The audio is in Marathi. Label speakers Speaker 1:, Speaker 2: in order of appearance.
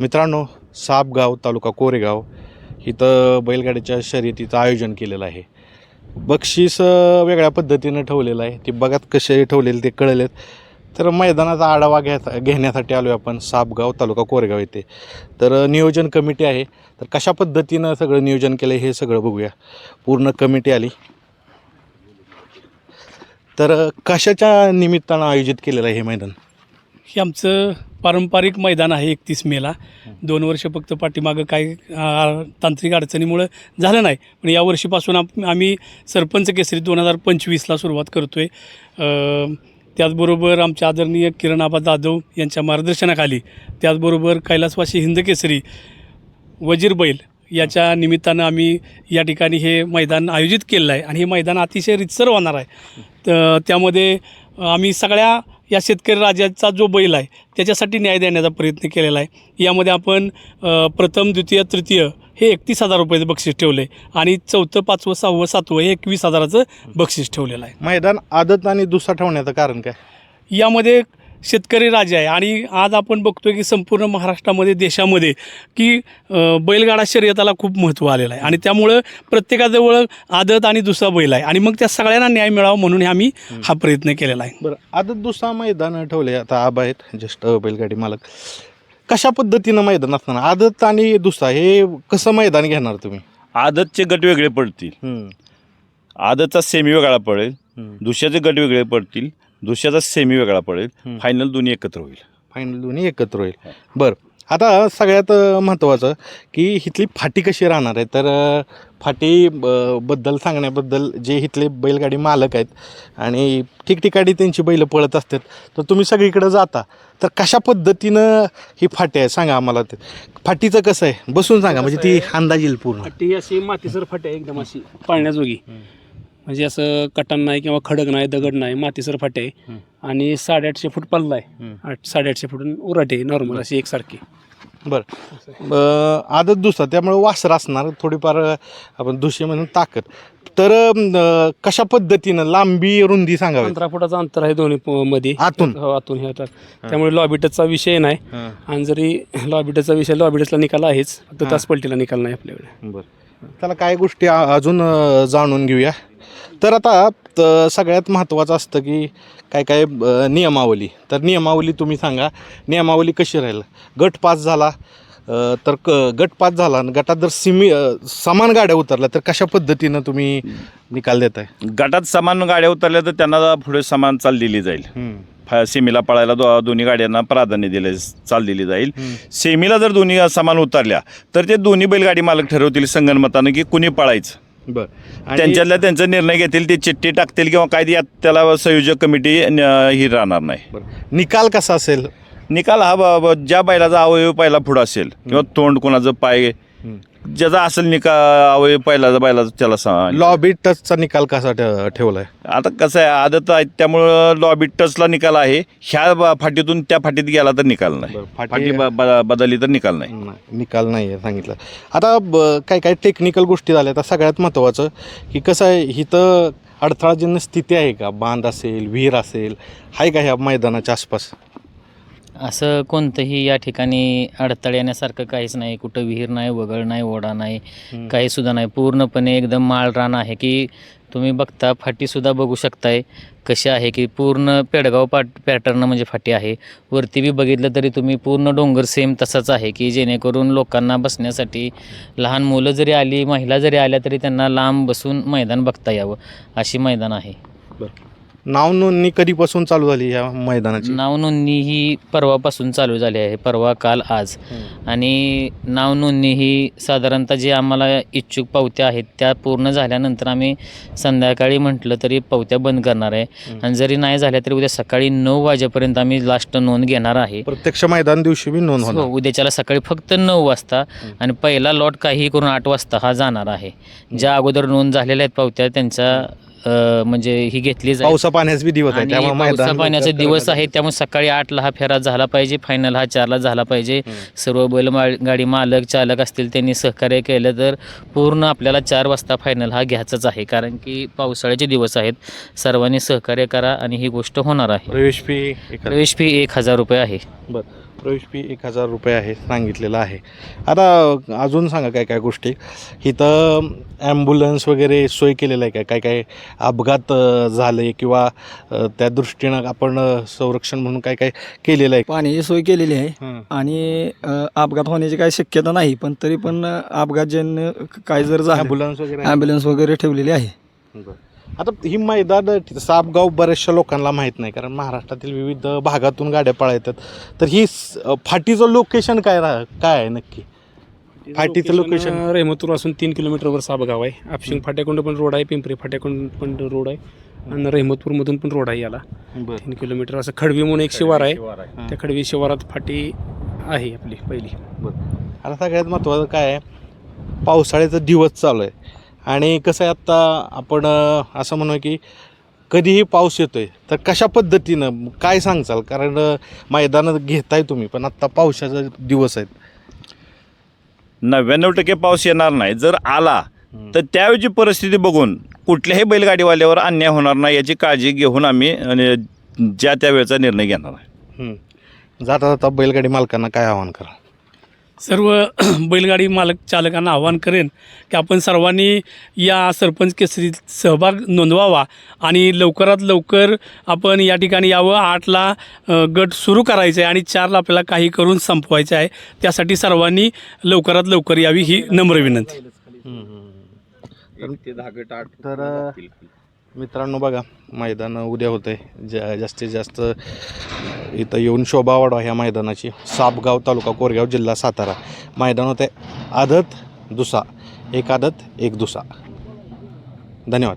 Speaker 1: मित्रांनो सापगाव तालुका कोरेगाव इथं बैलगाडीच्या शर्यतीचं आयोजन केलेलं आहे. बक्षीस वेगळ्या पद्धतीनं ठेवलेलं आहे. ते बघत कसे ठेवलेले ते कळलेत. तर मैदानाचा आढावा घ्या घेण्यासाठी आलो आहे आपण सापगाव तालुका कोरेगाव येथे. तर नियोजन कमिटी आहे. तर कशा पद्धतीनं सगळं नियोजन केलं हे सगळं बघूया. पूर्ण कमिटी आली. तर कशाच्या निमित्तानं आयोजित केलेलं आहे हे मैदान?
Speaker 2: हे आमचं पारंपरिक मैदान आहे एकतीस मेला. दोन वर्ष फक्त पाठीमागं काही तांत्रिक अडचणीमुळं झालं नाही. पण या वर्षीपासून आप आम्ही सरपंच केसरी दोन हजार पंचवीसला सुरुवात करतो आहे त्याचबरोबर आमचे आदरणीय किरण आबा जाधव यांच्या मार्गदर्शनाखाली त्याचबरोबर कैलासवासी हिंद केसरी वजीर बैल याच्या निमित्तानं आम्ही या ठिकाणी हे मैदान आयोजित केलेलं आहे आणि हे मैदान अतिशय रितसर होणार आहे. तर त्यामध्ये आम्ही सगळ्या या शेतकरी राजाचा जो बैल आहे त्याच्यासाठी न्याय देण्याचा प्रयत्न केलेला आहे. यामध्ये आपण प्रथम द्वितीय तृतीय हे एकतीस हजार रुपयाचं बक्षीस ठेवलं आहे आणि चौथं पाचवं सहावं सातवं हे एकवीस हजाराचं बक्षीस ठेवलेलं आहे.
Speaker 1: मैदान आदत आणि दुसरा ठेवण्याचं कारण काय?
Speaker 2: यामध्ये शेतकरी राजा आहे. आणि आज आपण बघतोय की संपूर्ण महाराष्ट्रामध्ये देशामध्ये की बैलगाडा शर्यताला खूप महत्त्व आलेलं आहे. आणि त्यामुळं प्रत्येकाजवळ आदत आणि दुसरा बैल आहे. आणि मग त्या सगळ्यांना न्याय मिळावा म्हणून हे आम्ही हा प्रयत्न केलेला आहे.
Speaker 1: बरं आदत दुसरा मैदान ठेवले आता आबा आहेत ज्येष्ठ बैलगाडी मालक. कशा पद्धतीनं मैदान असणार? आदत आणि दुसरा हे कसं मैदान घेणार तुम्ही?
Speaker 3: आदतचे गट वेगळे पडतील. आदतचा सेमी वेगळा पडेल. दुसऱ्याचे गट वेगळे पडतील. दुसऱ्याचा सेमी वेगळा पडेल. फायनल दोन्ही एकत्र होईल.
Speaker 1: फायनल दोन्ही एकत्र होईल. बरं. आता सगळ्यात महत्त्वाचं की इथली फाटी कशी राहणार आहे? तर फाटी ब- बद्दल सांगण्याबद्दल जे इथले बैलगाडी मालक आहेत आणि ठिकठिकाणी त्यांची बैलं पळत असतात तर तुम्ही सगळीकडे जाता. तर कशा पद्धतीनं ही फाटी आहे? सांगा आम्हाला ते. फाटीचं कसं आहे? बसून सांगा. म्हणजे ती अंदाज येईल पूर्ण.
Speaker 4: फाटी अशी मातीसर फाटी आहे एकदम अशी पाळण्याजोगी. म्हणजे असं कटण नाही किंवा खडक नाही दगड नाही मातीसर फाटी. आहे आणि साडेआठशे फूट पल्ला आहे. आठ साडेआठशे फूट उराट नॉर्मल अशी एकसारखी.
Speaker 1: बरं. आदत दुसरा त्यामुळे वासर असणार थोडीफार आपण दुसरी म्हणून ताकद. तर अं, कशा पद्धतीनं लांबी रुंदी सांगावी?
Speaker 4: पंधरा फुटाचं अंतर आहे दोन्ही प- मध्ये
Speaker 1: आतून?
Speaker 4: हो आतून हे होतात त्यामुळे लॉबिटचा विषय नाही.
Speaker 1: हां.
Speaker 4: आणि जरी लॉबिटचा विषय लॉबिटसला निकाल आहेच फक्त
Speaker 1: हां.
Speaker 4: तास पलटीला निकाल नाही आपल्याकडे.
Speaker 1: बरं. त्याला काय गोष्टी अजून अ, जाणून घेऊया. तर आता त- सगळ्यात महत्त्वाचं असतं की काय काय नियमावली. तर नियमावली तुम्ही सांगा नियमावली कशी राहील? गट पास झाला तर क गट पास झाला आणि गटात जर सिमी समान गाड्या उतरल्या तर कशा पद्धतीनं तुम्ही निकाल देताय?
Speaker 3: गटात समान गाड्या उतरल्या तर त्यांना पुढे समान चाल दिली जाईल फा सेमीला पळायला दो दोन्ही गाड्यांना प्राधान्य दिले चाल दिली जाईल. सेमीला जर दोन्ही समान उतरल्या तर ते दोन्ही बैलगाडी मालक ठरवतील संगणमतानं की कुणी पळायचं.
Speaker 1: बरं.
Speaker 3: त्यांच्यातल्या त्यांचा निर्णय घेतील ते चिठ्ठी टाकतील किंवा काय यात त्याला संयोजक कमिटी ही राहणार नाही.
Speaker 1: निकाल कसा असेल?
Speaker 3: निकाल हा ज्या बैलाचा अवयव पहिला पुढं असेल किंवा तोंड कोणाचं पाय ज्याचा असेल निका अवयव पहिला बैलाचा त्याला सा-
Speaker 1: लॉबी टचचा निकाल कसा ठ- ठेवलाय?
Speaker 3: आता कसं आहे आदत आहे त्यामुळं लॉबी टचला निकाल आहे. ह्या ब- फाटीतून त्या फाटीत गेला तर निकाल नाही.
Speaker 1: बरं, फाटी-
Speaker 3: फाटी ब- ब- बदलली तर निकाल नाही.
Speaker 1: नाही, निकाल नाही आहे सांगितलं. आता ब काय काय टेक्निकल गोष्टी झाल्या. आता सगळ्यात महत्त्वाचं की कसं आहे इथं अडथळाजन्य स्थिती आहे का? बांध असेल विहीर असेल आहे का ह्या मैदानाच्या आसपास?
Speaker 5: असं कोणतंही या ठिकाणी अडथळे येण्यासारखं काहीच नाही. कुठं विहीर नाही वगळ नाही ओढा नाही काही सुद्धा नाही. पूर्णपणे एकदम माळ रान आहे की तुम्ही बघता फाटीसुद्धा बघू शकताय कशी आहे की पूर्ण पेडगाव पाट पॅटर्न म्हणजे फाटी आहे. वरती बी बघितलं तरी तुम्ही पूर्ण डोंगर सेम तसाच आहे की जेणेकरून लोकांना बसण्यासाठी लहान मुलं जरी आली महिला जरी आल्या तरी त्यांना लांब बसून मैदान बघता यावं. अशी मैदान आहे.
Speaker 1: नाव नोंदणी कधीपासून चालू झाली ह्या मैदानाची?
Speaker 5: नाव नोंदणी ही परवापासून चालू झाली आहे परवा काल आज. आणि नाव नोंदणी ही साधारणतः जे आम्हाला इच्छुक पावत्या आहेत त्या पूर्ण झाल्यानंतर आम्ही संध्याकाळी म्हटलं तरी पावत्या बंद करणार आहे. आणि जरी नाही झाल्या तरी उद्या सकाळी नऊ वाजेपर्यंत आम्ही लास्ट नोंद घेणार आहे.
Speaker 1: प्रत्यक्ष मैदान दिवशी बी नोंद
Speaker 5: हो
Speaker 1: होणार
Speaker 5: उद्याच्याला सकाळी फक्त नऊ वाजता आणि पहिला लॉट काही करून आठ वाजता हा जाणार आहे. ज्या अगोदर नोंद झालेल्या आहेत पावत्या त्यांचा म्हणजे ही घेतली जाईल.
Speaker 1: पावसा पाण्यास बी दिवस आहे
Speaker 5: आणि
Speaker 1: त्यामुळे
Speaker 5: पावसा
Speaker 1: मैदान
Speaker 5: पाण्याचे दिवस आहेत त्यामुळे सकाळी आठला हा फेरा झाला पाहिजे फायनल हा चारला झाला पाहिजे. सर्व बैल मा- गाडी मालक चालक असतील त्यांनी सहकार्य केलं तर पूर्ण आपल्याला चार वाजता फायनल हा घ्यायचाच आहे. कारण की पावसाळ्याचे दिवस आहेत. सर्वांनी सहकार्य करा आणि ही गोष्ट होणार आहे.
Speaker 1: प्रवेश फी एखाद-
Speaker 5: प्रवेश फी एक हजार रुपये आहे.
Speaker 1: बरं. प्रवेश फी एक हजार रुपये आहे सांगितलेलं आहे आता अजून सांगा काय काय गोष्टी इथं ॲम्ब्युलन्स वगैरे सोय केलेलं आहे काय काय काय अपघात झाले किंवा त्या दृष्टीनं आपण संरक्षण म्हणून काय काय केलेलं आहे
Speaker 6: पाण्याची सोय केलेली आहे. आणि अपघात होण्याची काही शक्यता नाही पण तरी पण अ, अपघातजन्य काय जर झालं
Speaker 1: ॲम्ब्युलन्स वगैरे?
Speaker 6: ॲम्ब्युलन्स वगैरे ठेवलेली आहे.
Speaker 1: आता ही मैदान सापगाव बऱ्याचशा लोकांना माहीत नाही कारण महाराष्ट्रातील विविध भागातून गाड्या पळा तर ही फाटीचं लोकेशन काय रा काय आहे नक्की? फाटीचं लोकेशन
Speaker 4: रेहमतूर असून तीन किलोमीटरवर साबगाव आहे. आपशिंग फाट्याकोंड पण रोड आहे पिंपरी फाट्याकोंड पण रोड आहे आणि रेहमतपूरमधून पण रोड आहे याला. तीन किलोमीटर असं खडवी म्हणून एक शिवार आहे. त्या खडवी शिवारात फाटी आहे आपली पहिली.
Speaker 1: आता सगळ्यात महत्त्वाचं काय आहे? पावसाळ्याचा दिवस चालू आहे. आणि कसं आहे आत्ता आपण असं म्हणू की कधीही पाऊस येतोय तर कशा पद्धतीनं काय सांगचाल कारण अं, मैदानात घेताय तुम्ही पण आत्ता पावसाचा दिवस आहेत.
Speaker 3: नव्याण्णव टक्के पाऊस येणार नाही. जर आला तर त्यावेळची परिस्थिती बघून कुठल्याही बैलगाडीवाल्यावर अन्याय होणार नाही याची काळजी घेऊन आम्ही ज्या त्या वेळेचा निर्णय घेणार आहे.
Speaker 1: जाता जाता बैलगाडी मालकांना काय आव्हान करा
Speaker 2: सर्व बैलगाडी मालक चालकांना आवाहन करेन की आपण सर्वांनी या सरपंच केसरीत सहभाग नोंदवावा आणि लवकरात लवकर आपण या ठिकाणी यावं. आठला गट सुरू करायचं आहे आणि चारला आपल्याला काही करून संपवायचं आहे. त्यासाठी सर्वांनी लवकरात लवकर यावी ही नम्र विनंती.
Speaker 1: तर मित्रांनो बघा मैदान उद्या होतं आहे जा जास्तीत जास्त इथं येऊन शोभा वाढवा ह्या मैदानाची. सापगाव तालुका कोरगाव जिल्हा सातारा. मैदान होतं आहे आदत दुसा. एक आदत एक दुसा. धन्यवाद.